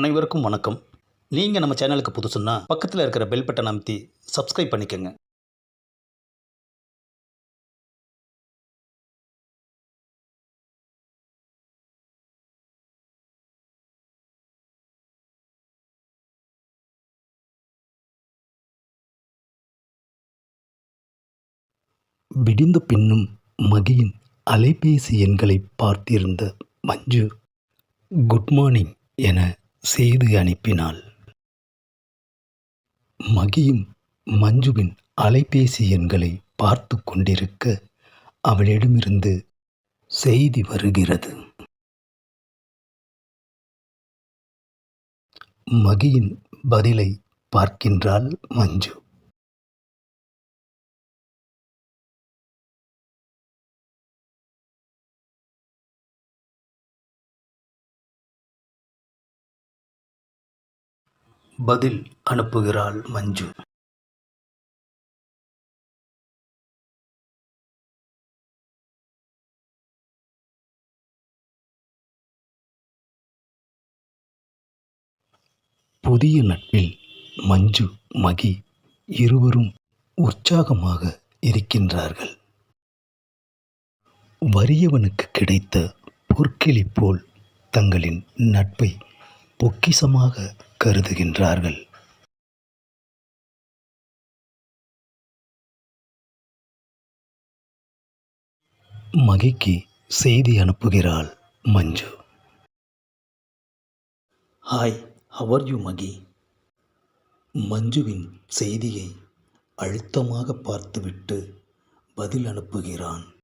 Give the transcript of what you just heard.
அனைவருக்கும் வணக்கம். நீங்கள் நம்ம சேனலுக்கு புதுசுன்னா பக்கத்தில் இருக்கிற பெல் பட்டன் அமைத்தி சப்ஸ்கிரைப் பண்ணிக்கோங்க. விடிந்த பின்னும் மகியின் அலைபேசி எண்களை பார்த்திருந்த மஞ்சு குட் மார்னிங் என செய்தி அனுப்பினாள். மகியும் மஞ்சுவின் அலைபேசி எண்களை பார்த்து கொண்டிருக்க அவளிடமிருந்து செய்தி வருகிறது. மகியின் பதிலை பார்க்கின்றாள் மஞ்சு. பதில் அனுப்புகிறாள் மஞ்சு. புதிய நட்பில் மஞ்சு மகி இருவரும் உற்சாகமாக இருக்கின்றார்கள். வறியவனுக்கு கிடைத்த பொற்கிளி போல் தங்களின் நட்பை பொக்கிசமாக கருதுகின்றார்கள். மகிக்கு செய்தி அனுப்புகிறாள் Manju. Hi how are you Mahi? மஞ்சுவின் செய்தியை அழுத்தமாக பார்த்துவிட்டு பதில் அனுப்புகிறான்.